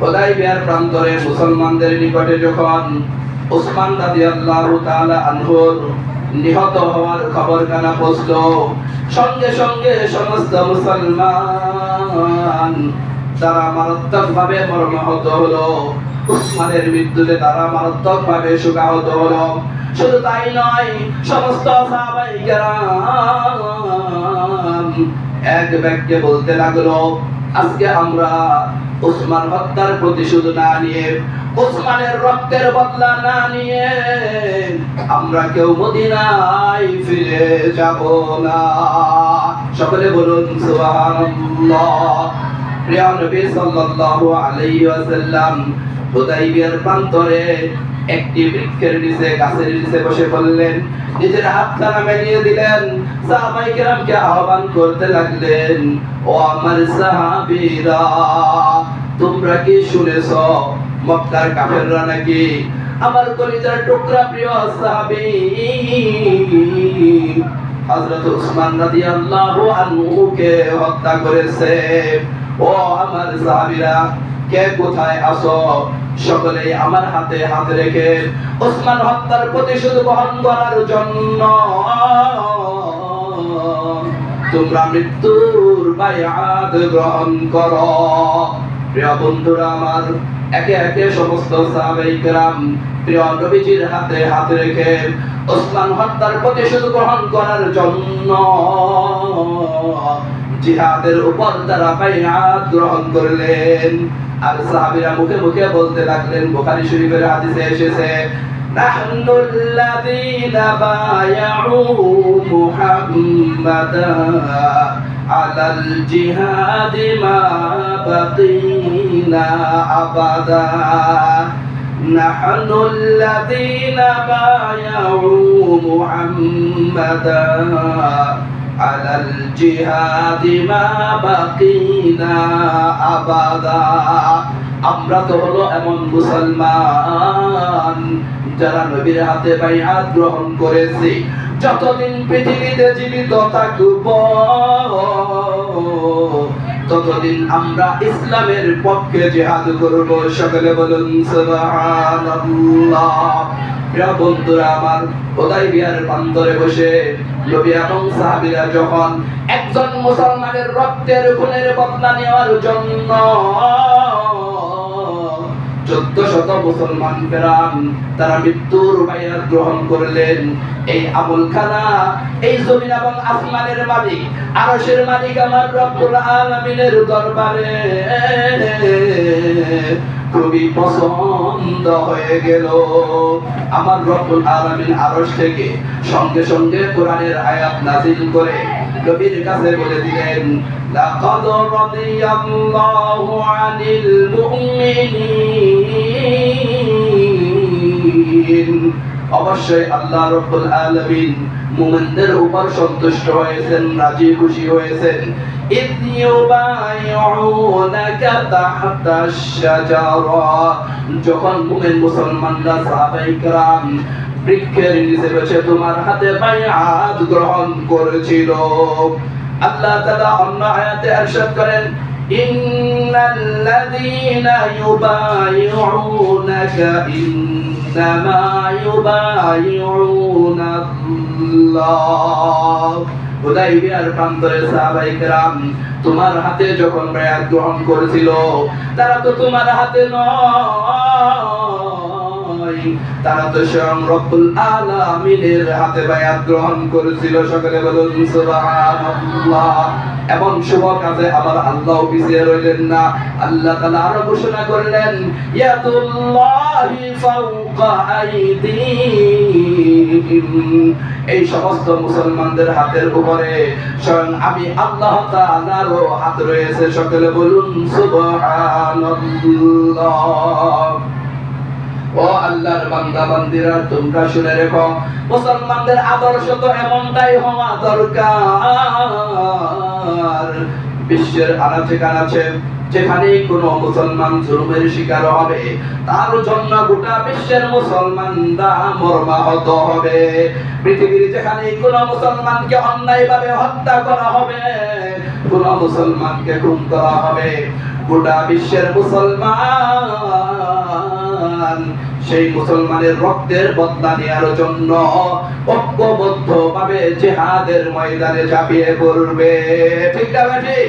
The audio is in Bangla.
হুদাইবিয়ার প্রান্তরে মুসলমানদের নিকটে যখন উসমান নিহত হওয়ার খবর কানা পৌঁছল, সঙ্গে সঙ্গে সমস্ত মুসলমান তারা মারাত্মকভাবে মর্মাহত হলো। উসমানের মৃত্যুতে তারা হলো। শুধু তাই নয়, সমস্ত এক বাক্যে বলতে লাগল, আজকে আমরা উসমান হত্যার প্রতিশোধ না নিয়ে, উসমানের রক্তের বদলা না নিয়ে আমরা কেউ মদিনায় ফিরে যাব না। সকলে বলুন, সুবহানাল্লাহ। প্রিয় নবী সাল্লাল্লাহু আলাইহি ওয়াসাল্লাম, হুদাইবিয়ার প্রান্তরে একটি বৃক্ষের নিচে, গাছের নিচে বসে পড়লেন। নিজের হাতখানা মেলিয়ে দিলেন। সাহাবাই কেরামকে আহ্বান করতে লাগলেন, ও আমার সাহাবীরা তোমরা কি শুনেছ? মক্কার কাফেররা নাকি আমার কলিজার টুকরা প্রিয় সাহাবী? হযরত উসমান রাদিয়াল্লাহু আনহুকে হত্যা করেছে। ও আমার সাহাবীরা, কে কোথায় আসো সকলেই আমার হাতে হাত রেখে ওসমান হত্যার প্রতিশোধ বহন করার জন্য। তোমরা মৃত্যুর বায়াত গ্রহণ করো। প্রিয় বন্ধুরা আমার একে একে সমস্ত সাহাবাই কেরাম প্রিয় নবীজির হাতে হাত রেখে ওসমান হত্যার প্রতিশোধ গ্রহণ করার জন্য জিহাদের উপর তারা বাইআত গ্রহণ করলেন আর সাহাবীরা মুখে মুখে বলতে লাগলেন বুখারী শরীফের হাদিসে এসেছে نحن الذين بايعوا محمدا على الجهاد ما بقينا أبدا نحن الذين بايعوا محمدا على الجهاد ما بقينا أبدا আমরা তো হলো এমন মুসলমান যারা নবীর হাতে বাইআত গ্রহণ করেছি, যতদিন পৃথিবীতে জীবিত থাকব, ততদিন আমরা ইসলামের পক্ষে জিহাদ করব। সকলে বলুন, সুবহানাল্লাহ। বন্ধুরা, আমার খোদাই বিহার প্রান্তরে বসে নবী এবং সাহাবীরা যখন একজন মুসলমানের রক্তের খুনের বদলা নেওয়ার জন্য চোদ্দ শত মুসলমান ফেরান তারা মৃত্যুর বায়াত গ্রহণ করলেন। এই আমল খানা এই জমিন এবং আসমানের মালিক, আরশের মালিক আমার রব্বুল আলামিনের দরবারে খুবই পছন্দ হয়ে গেল। আমার রব্বুল আলামিন আরশ থেকে সঙ্গে সঙ্গে কোরআনের আয়াত নাযিল করে নবীর কাছে বলে দিলেন, লাকাদ রাদিয়াল্লাহু আনিল মুমিনিন। অবশ্যই আল্লাহ রাব্বুল আলামিন মুমিনদের উপর সন্তুষ্ট হয়েছেন রাজি খুশি হয়েছেন إذ يبايعونك تحت الشجرة যখন মুমিন মুসলমানরা সাহাবায়ে کرام বৃক্ষের নিচে বসে তোমার হাতে বায়াত গ্রহণ করেছিল আল্লাহ তাআলা অন্য আয়াতে ارشاد করেন ইন্নাল্লাযীনা يبايعونك إنما يبايعون الله হুদাইবিয়ার প্রান্তরে সাহাবাই কেরাম তোমার হাতে যখন বায়াত গ্রহণ করেছিল, তারা তো তোমার হাতে নয়। তারা তো স্বয়ং রব্বুল আলামিনের হাতে বায়াত গ্রহণ করেছিল। সকলে বলুন, সুবহানাল্লাহ। শুভ কাজে আবার আল্লাহ পিছিয়ে রইলেন না। আল্লাহ আরও ঘোষণা করলেন, ইয়াতুল্লাহি ফাওকা আইদিহিম। এই সমস্ত মুসলমানদের হাতের উপরে স্বয়ং আমি আল্লাহ তাআলারও হাত রয়েছে। সকলে বলুন, সুবহানাল্লাহ। ও আল্লাহর বান্দা বান্দিরা তোমরা শুনে রেখো, মুসলমানদের আদর্শ তো এমনটাই হওয়া দরকার। বিশ্বের যেখানে কোনো মুসলমান জুলুমের শিকার হবে, তার জন্য গোটা বিশ্বের মুসলমানরা মর্মাহত হবে। পৃথিবীর যেখানে কোনো মুসলমানকে অন্যায়ভাবে হত্যা করা হবে, কোন মুসলমানকে খুন করা হবে, গোটা বিশ্বের মুসলমান। সেই মুসলমানের রক্তের বদলা নেওয়ার জন্য ঐক্যবদ্ধ ভাবে জেহাদের ময়দানে ঝাঁপিয়ে পড়বে। ঠিক না ঠিক